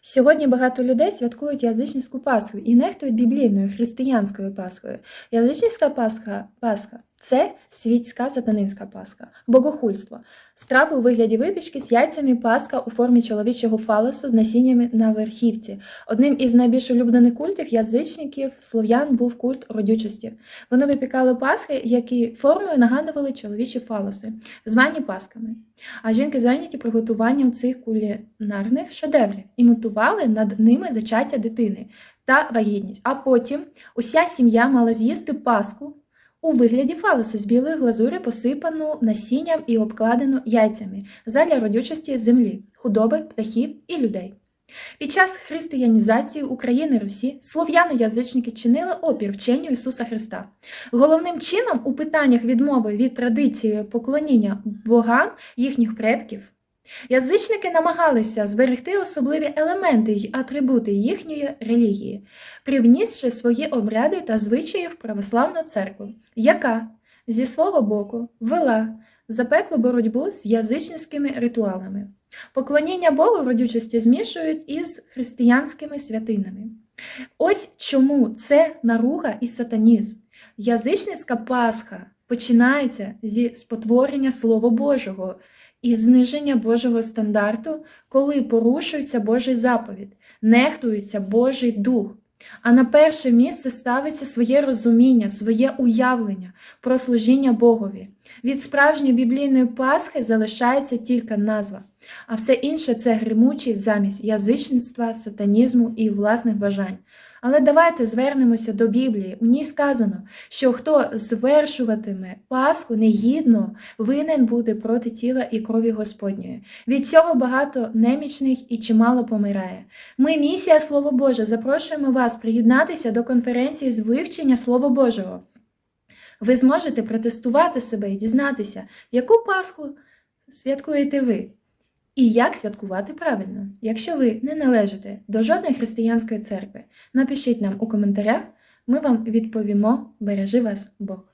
Сьогодні багато людей святкують язичницьку Пасху і нехтують біблійною християнською Пасхою. Язичницька Пасха, Пасха це світська сатанинська Пасха, богохульство, страви у вигляді випічки з яйцями Пасха у формі чоловічого фалосу з насіннями на верхівці. Одним із найбільш улюблених культів язичників слов'ян був культ родючості. Вони випікали Пасхи, які формою нагадували чоловічі фалоси, звані Пасками. А жінки зайняті приготуванням цих кулінарних шедеврів і мотували над ними зачаття дитини та вагітність. А потім уся сім'я мала з'їсти Пасху у вигляді фалоса з білої глазури, посипану насінням і обкладену яйцями задля родючості землі, худоби, птахів і людей. Під час християнізації України Русі слов'яни-язичники чинили опір вченню Ісуса Христа. Головним чином у питаннях відмови від традиції поклоніння богам їхніх предків язичники намагалися зберегти особливі елементи й атрибути їхньої релігії, привнісши свої обряди та звичаї в православну церкву, яка зі свого боку вела запеклу боротьбу з язичницькими ритуалами. Поклоніння Богу родючості змішують із християнськими святинами. Ось чому це наруга і сатанізм. Язичницька Пасха починається зі спотворення Слова Божого і зниження Божого стандарту, коли порушується Божий заповідь, нехтується Божий дух. А на перше місце ставиться своє розуміння, своє уявлення про служіння Богові. Від справжньої біблійної Пасхи залишається тільки назва, а все інше це гримучість замість язичництва, сатанізму і власних бажань. Але давайте звернемося до Біблії. У ній сказано, що хто звершуватиме Пасху негідно, винен буде проти тіла і крові Господньої. Від цього багато немічних і чимало помирає. Ми, місія Слово Боже, запрошуємо вас приєднатися до конференції з вивчення Слова Божого. Ви зможете протестувати себе і дізнатися, яку Пасху святкуєте ви. І як святкувати правильно, якщо ви не належите до жодної християнської церкви, напишіть нам у коментарях, ми вам відповімо. Бережи вас Бог!